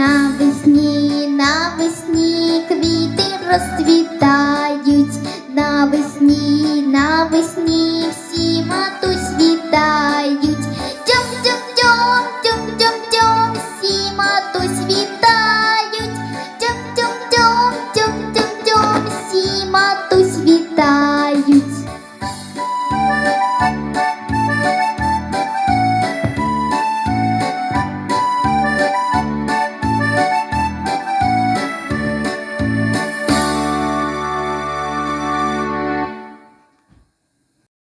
Навесні, навесні квіти розцвітають, навесні, навесні всі матусі.